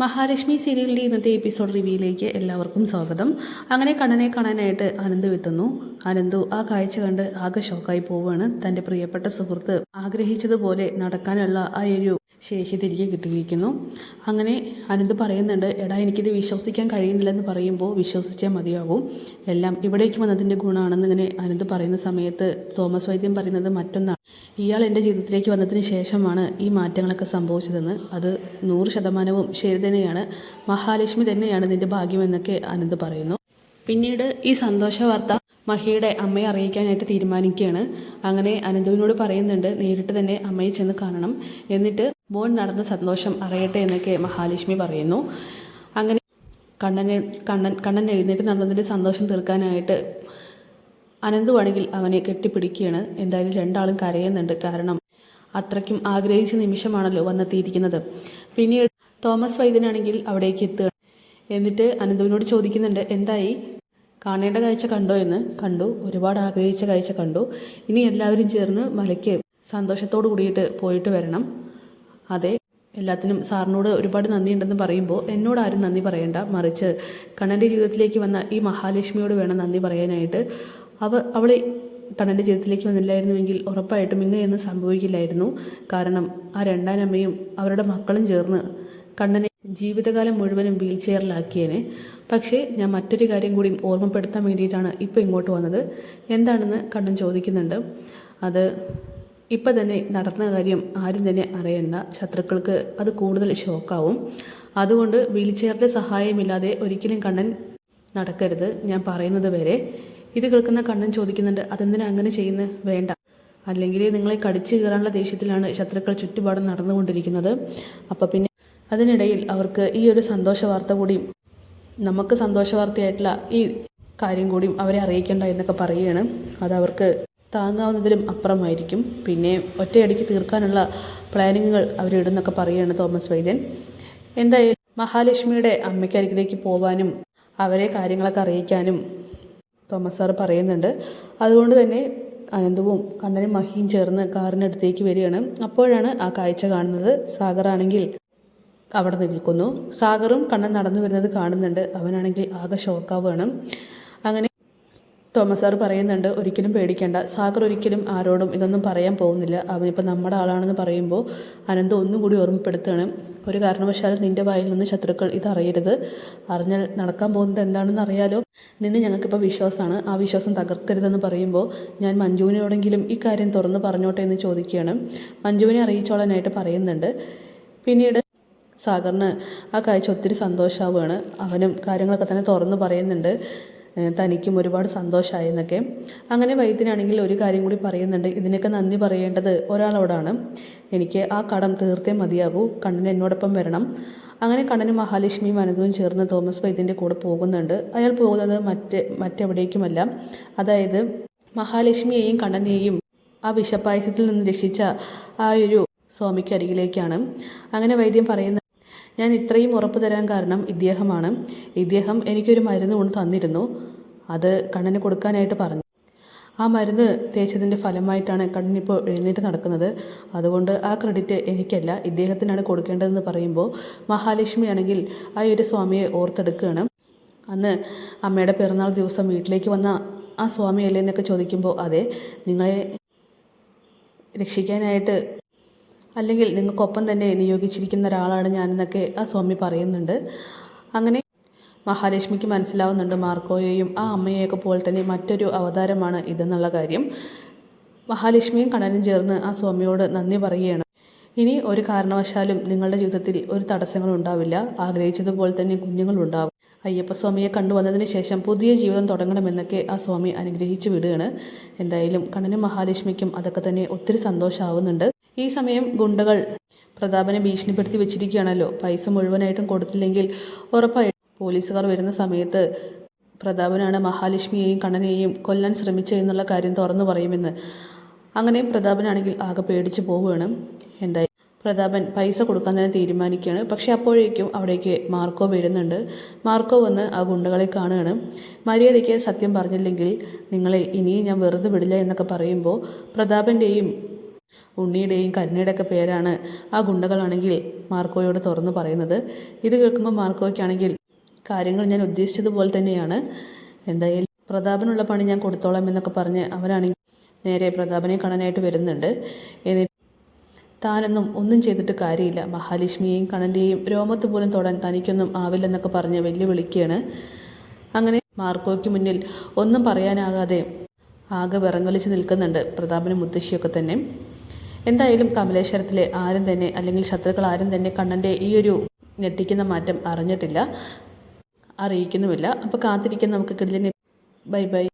മഹാലക്ഷ്മി സീരിയലിന്റെ ഇന്നത്തെ എപ്പിസോഡ് റിവ്യൂയിലേക്ക് എല്ലാവർക്കും സ്വാഗതം. അങ്ങനെ കണ്ണനെ കാണാനായിട്ട് അനന്തു എത്തുന്നു. അനന്തു ആ കാഴ്ച കണ്ട് ആകെ ഷോക്കായി പോവുകയാണ് തന്റെ പ്രിയപ്പെട്ട സുഹൃത്ത് ആഗ്രഹിച്ചതുപോലെ നടക്കാനുള്ള ആ ഒരു ശേഷി തിരികെ കിട്ടിയിരിക്കുന്നു. അങ്ങനെ അനന്ത് പറയുന്നുണ്ട് എടാ എനിക്കിത് വിശ്വസിക്കാൻ കഴിയുന്നില്ലെന്ന് പറയുമ്പോൾ വിശ്വസിച്ചാൽ മതിയാകും എല്ലാം ഇവിടേക്ക് വന്നതിന്റെ ഗുണമാണെന്ന് ഇങ്ങനെ അനന്ത് പറയുന്ന സമയത്ത് തോമസ് വൈദ്യം പറയുന്നത് മറ്റൊന്നാണ്. ഇയാൾ എന്റെ ജീവിതത്തിലേക്ക് വന്നതിന് ശേഷമാണ് ഈ മാറ്റങ്ങളൊക്കെ സംഭവിച്ചതെന്ന്. അത് നൂറ് ശതമാനവും ശരി തന്നെയാണ് മഹാലക്ഷ്മി തന്നെയാണ് നിന്റെ ഭാഗ്യമെന്നൊക്കെ അനന്ത് പറയുന്നു. പിന്നീട് ഈ സന്തോഷ വാർത്ത മഹിയുടെ അമ്മയെ അറിയിക്കാനായിട്ട് തീരുമാനിക്കുകയാണ്. അങ്ങനെ അനന്തുവിനോട് പറയുന്നുണ്ട് നേരിട്ട് തന്നെ അമ്മയെ ചെന്ന് കാണണം. എന്നിട്ട് മോൻ നടന്ന സന്തോഷം അറിയട്ടെ എന്നൊക്കെ മഹാലക്ഷ്മി പറയുന്നു. അങ്ങനെ കണ്ണനെ കണ്ണൻ കണ്ണൻ എഴുന്നേറ്റ് നടന്നതിന്റെ സന്തോഷം തീർക്കാനായിട്ട് അനന്തുവാണെങ്കിൽ അവനെ കെട്ടിപ്പിടിക്കുകയാണ്. എന്തായാലും രണ്ടാളും കരയുന്നുണ്ട്. കാരണം അത്രയ്ക്കും ആഗ്രഹിച്ച നിമിഷമാണല്ലോ വന്നെത്തിയിരിക്കുന്നത്. പിന്നീട് തോമസ് വൈദ്യനാണെങ്കിൽ അവിടേക്ക് എത്തുകയാണ് എന്നിട്ട് അനന്തുവിനോട് ചോദിക്കുന്നുണ്ട് എന്തായി? കാണേണ്ട കാഴ്ച കണ്ടോ എന്ന്? കണ്ടു. ഒരുപാട് ആഗ്രഹിച്ച കാഴ്ച കണ്ടു. ഇനി എല്ലാവരും ചേർന്ന് മലയ്ക്ക് സന്തോഷത്തോടു കൂടിയിട്ട് പോയിട്ട് വരണം. അതെ. എല്ലാത്തിനും സാറിനോട് ഒരുപാട് നന്ദിയുണ്ടെന്ന് പറയുമ്പോൾ എന്നോട് ആരും നന്ദി പറയണ്ട. മറിച്ച് കണ്ണന്റെ ജീവിതത്തിലേക്ക് വന്ന ഈ മഹാലക്ഷ്മിയോട് വേണം നന്ദി പറയാനായിട്ട്. അവ അവൾ കണ്ണന്റെ ജീവിതത്തിലേക്ക് വന്നില്ലായിരുന്നുവെങ്കിൽ ഉറപ്പായിട്ടും ഇങ്ങനെയൊന്നും സംഭവിക്കില്ലായിരുന്നു. കാരണം ആ രണ്ടാനമ്മയും അവരുടെ മക്കളും ചേർന്ന് കണ്ണനെ ജീവിതകാലം മുഴുവനും വീൽ ചെയറിലാക്കിയേനെ പക്ഷേ ഞാൻ മറ്റൊരു കാര്യം കൂടി ഓർമ്മപ്പെടുത്താൻ വേണ്ടിയിട്ടാണ് ഇപ്പോൾ ഇങ്ങോട്ട് വന്നത്. എന്താണെന്ന് കണ്ണൻ ചോദിക്കുന്നുണ്ട്. അത് ഇപ്പം തന്നെ നടന്ന കാര്യം ആരും തന്നെ അറിയണ്ട. ശത്രുക്കൾക്ക് അത് കൂടുതൽ ഷോക്കാവും. അതുകൊണ്ട് വീൽ ചെയറിന്റെ സഹായമില്ലാതെ ഒരിക്കലും കണ്ണൻ നടക്കരുത്. ഞാൻ പറയുന്നത് വരെ. ഇത് കേൾക്കുന്ന കണ്ണൻ ചോദിക്കുന്നുണ്ട് അതെന്തിനാ അങ്ങനെ ചെയ്യുന്നത് വേണ്ട. അല്ലെങ്കിൽ നിങ്ങളെ കടിച്ചു കയറാനുള്ള ദേഷ്യത്തിലാണ് ശത്രുക്കൾ ചുറ്റുപാടും നടന്നുകൊണ്ടിരിക്കുന്നത്. അപ്പോൾ പിന്നെ അതിനിടയിൽ അവർക്ക് ഈ ഒരു സന്തോഷ വാർത്ത കൂടിയും നമുക്ക് സന്തോഷ വാർത്തയായിട്ടുള്ള ഈ കാര്യം കൂടിയും അവരെ അറിയിക്കേണ്ട എന്നൊക്കെ പറയുകയാണ്. അത് അവർക്ക് താങ്ങാവുന്നതിലും അപ്പുറമായിരിക്കും. പിന്നെ ഒറ്റയടിക്ക് തീർക്കാനുള്ള പ്ലാനിങ്ങുകൾ അവരിടുന്നൊക്കെ പറയുകയാണ് തോമസ് വൈദ്യൻ. എന്തായാലും മഹാലക്ഷ്മിയുടെ അമ്മയ്ക്കരികിലേക്ക് പോകാനും അവരെ കാര്യങ്ങളൊക്കെ അറിയിക്കാനും തോമസ് സാർ പറയുന്നുണ്ട്. അതുകൊണ്ട് തന്നെ അനന്തവും കണ്ണനും മഹിയും ചേർന്ന് കാറിനടുത്തേക്ക് വരികയാണ്. അപ്പോഴാണ് ആ കാഴ്ച കാണുന്നത്. സാഗറാണെങ്കിൽ അവിടെ നിൽക്കുന്നു. സാഗറും കണ്ണൻ നടന്നു വരുന്നത് കാണുന്നുണ്ട്. അവനാണെങ്കിൽ ആകെ ഷോക്കാവുകയാണ് അങ്ങനെ തോമസ് സാർ പറയുന്നുണ്ട് ഒരിക്കലും പേടിക്കേണ്ട. സാഗർ ഒരിക്കലും ആരോടും ഇതൊന്നും പറയാൻ പോകുന്നില്ല. അവനിപ്പോൾ നമ്മുടെ ആളാണെന്ന് പറയുമ്പോൾ അനന്ത ഒന്നും കൂടി ഓർമ്മപ്പെടുത്തുകയാണ് ഒരു കാരണവശാലും നിന്റെ വായിൽ നിന്ന് ശത്രുക്കൾ ഇതറിയരുത്. അറിഞ്ഞാൽ നടക്കാൻ പോകുന്നത് എന്താണെന്ന് അറിയാലോ. നിന്ന് ഞങ്ങൾക്കിപ്പോൾ വിശ്വാസമാണ്. ആ വിശ്വാസം തകർക്കരുതെന്ന് പറയുമ്പോൾ ഞാൻ മഞ്ജുവിനോടെങ്കിലും ഈ കാര്യം തുറന്ന് പറഞ്ഞോട്ടെ എന്ന് ചോദിക്കുകയാണ്. മഞ്ജുവിനെ അറിയിച്ചോളാനായിട്ട് പറയുന്നുണ്ട്. പിന്നീട് സാഗറിന് ആ കാഴ്ച ഒത്തിരി സന്തോഷമാവുകയാണ് അവനും കാര്യങ്ങളൊക്കെ തന്നെ തുറന്ന് പറയുന്നുണ്ട്. തനിക്കും ഒരുപാട് സന്തോഷമായി എന്നൊക്കെ. അങ്ങനെ വൈദ്യനാണെങ്കിൽ ഒരു കാര്യം കൂടി പറയുന്നുണ്ട്. ഇതിനൊക്കെ നന്ദി പറയേണ്ടത് ഒരാളോടാണ്. എനിക്ക് ആ കടം തീർത്തേ മതിയാകൂ. കണ്ണൻ എന്നോടൊപ്പം വരണം. അങ്ങനെ കണ്ണനും മഹാലക്ഷ്മിയും അനന്തവും ചേർന്ന് തോമസ് വൈദ്യന്റെ കൂടെ പോകുന്നുണ്ട്. അയാൾ പോകുന്നത് മറ്റ് മറ്റെവിടേക്കുമല്ല. അതായത് മഹാലക്ഷ്മിയെയും കണ്ണനെയും ആ വിഷപ്പായസത്തിൽ നിന്ന് രക്ഷിച്ച ആ ഒരു സ്വാമിക്ക് അരികിലേക്കാണ്. അങ്ങനെ വൈദ്യം പറയുന്ന ഞാൻ ഇത്രയും ഉറപ്പ് തരാൻ കാരണം ഇദ്ദേഹമാണ്. ഇദ്ദേഹം എനിക്കൊരു മരുന്ന് കൊണ്ട് തന്നിരുന്നു. അത് കണ്ണന് കൊടുക്കാനായിട്ട് പറഞ്ഞു. ആ മരുന്ന് തേച്ചതിന്റെ ഫലമായിട്ടാണ് കണ്ണനിപ്പോൾ എഴുന്നേറ്റ് നടക്കുന്നത്. അതുകൊണ്ട് ആ ക്രെഡിറ്റ് എനിക്കല്ല. ഇദ്ദേഹത്തിനാണ് കൊടുക്കേണ്ടതെന്ന് പറയുമ്പോൾ മഹാലക്ഷ്മി ആണെങ്കിൽ ആ ഒരു സ്വാമിയെ ഓർത്തെടുക്കുകയാണ്. അന്ന് അമ്മയുടെ പിറന്നാൾ ദിവസം വീട്ടിലേക്ക് വന്ന ആ സ്വാമിയല്ലേ എന്നൊക്കെ ചോദിക്കുമ്പോൾ അതെ നിങ്ങളെ രക്ഷിക്കാനായിട്ട് അല്ലെങ്കിൽ നിങ്ങൾക്കൊപ്പം തന്നെ നിയോഗിച്ചിരിക്കുന്ന ഒരാളാണ് ഞാനെന്നൊക്കെ ആ സ്വാമി പറയുന്നുണ്ട്. അങ്ങനെ മഹാലക്ഷ്മിക്ക് മനസ്സിലാവുന്നുണ്ട് മാർക്കോയെയും ആ അമ്മയെയൊക്കെ പോലെ തന്നെ മറ്റൊരു അവതാരമാണ് ഇതെന്നുള്ള കാര്യം. മഹാലക്ഷ്മിയും കണ്ണനും ചേർന്ന് ആ സ്വാമിയോട് നന്ദി പറയുകയാണ്. ഇനി ഒരു കാരണവശാലും നിങ്ങളുടെ ജീവിതത്തിൽ ഒരു തടസ്സങ്ങളും ഉണ്ടാവില്ല. ആഗ്രഹിച്ചതുപോലെ തന്നെ കുഞ്ഞുങ്ങളുണ്ടാവും അയ്യപ്പസ്വാമിയെ കണ്ടുവന്നതിന് ശേഷം പുതിയ ജീവിതം തുടങ്ങണമെന്നൊക്കെ ആ സ്വാമി അനുഗ്രഹിച്ചു വിടുകയാണ്. എന്തായാലും കണ്ണനും മഹാലക്ഷ്മിക്കും അതൊക്കെ തന്നെ ഒത്തിരി സന്തോഷമാവുന്നുണ്ട് ഈ സമയം ഗുണ്ടകൾ പ്രതാപനെ ഭീഷണിപ്പെടുത്തി വെച്ചിരിക്കുകയാണല്ലോ. പൈസ മുഴുവനായിട്ടും കൊടുത്തില്ലെങ്കിൽ ഉറപ്പായിട്ടും പോലീസുകാർ വരുന്ന സമയത്ത് പ്രതാപനാണ് മഹാലക്ഷ്മിയെയും കണ്ണനെയും കൊല്ലാൻ ശ്രമിച്ചതെന്നുള്ള കാര്യം തുറന്നു പറയുമെന്ന്. അങ്ങനെ പ്രതാപനാണെങ്കിൽ ആകെ പേടിച്ചു പോവുകയാണ്. എന്തായാലും പ്രതാപൻ പൈസ കൊടുക്കാൻ തന്നെ തീരുമാനിക്കുകയാണ്. പക്ഷേ അപ്പോഴേക്കും അവിടേക്ക് മാർക്കോ വരുന്നുണ്ട്. മാർക്കോ വന്ന് ആ ഗുണ്ടകളെ കാണുകയാണ്. മര്യാദയ്ക്ക് സത്യം പറഞ്ഞില്ലെങ്കിൽ നിങ്ങളെ ഇനിയും ഞാൻ വെറുതെ വിടില്ല എന്നൊക്കെ പറയുമ്പോൾ പ്രതാപന്റെയും ഉണ്ണിയുടെയും കരുണയുടെയൊക്കെ പേരാണ് ആ ഗുണ്ടകളാണെങ്കിൽ മാർക്കോയോട് തുറന്നു പറയുന്നത്. ഇത് കേൾക്കുമ്പോൾ മാർക്കോയ്ക്കാണെങ്കിൽ കാര്യങ്ങൾ ഞാൻ ഉദ്ദേശിച്ചതുപോലെ തന്നെയാണ്. എന്തായാലും പ്രതാപനുള്ള പണി ഞാൻ കൊടുത്തോളാം എന്നൊക്കെ പറഞ്ഞ് അവരാണെങ്കിൽ നേരെ പ്രതാപനെ കാണാനായിട്ട് വരുന്നുണ്ട്. എന്നിട്ട് താനൊന്നും ഒന്നും ചെയ്തിട്ട് കാര്യമില്ല. മഹാലക്ഷ്മിയെയും കണ്ണന്റെയും രോമത്ത് പോലും തൊടാൻ തനിക്കൊന്നും ആവില്ലെന്നൊക്കെ പറഞ്ഞ് വെല്ലുവിളിക്കുകയാണ്. അങ്ങനെ മാർക്കോയ്ക്ക് മുന്നിൽ ഒന്നും പറയാനാകാതെ ആകെ വിറങ്ങലിച്ച് നിൽക്കുന്നുണ്ട് പ്രതാപനും മുത്തശ്ശിയൊക്കെ തന്നെ. എന്തായാലും കമലേശ്വരത്തിലെ ആരും തന്നെ അല്ലെങ്കിൽ ശത്രുക്കൾ ആരും തന്നെ കണ്ണന്റെ ഈ ഒരു ഞെട്ടിക്കുന്ന മാറ്റം അറിഞ്ഞിട്ടില്ല അറിയിക്കുന്നുമില്ല. അപ്പോൾ കാത്തിരിക്കാൻ നമുക്ക് കിടിലിനെ. Bye bye.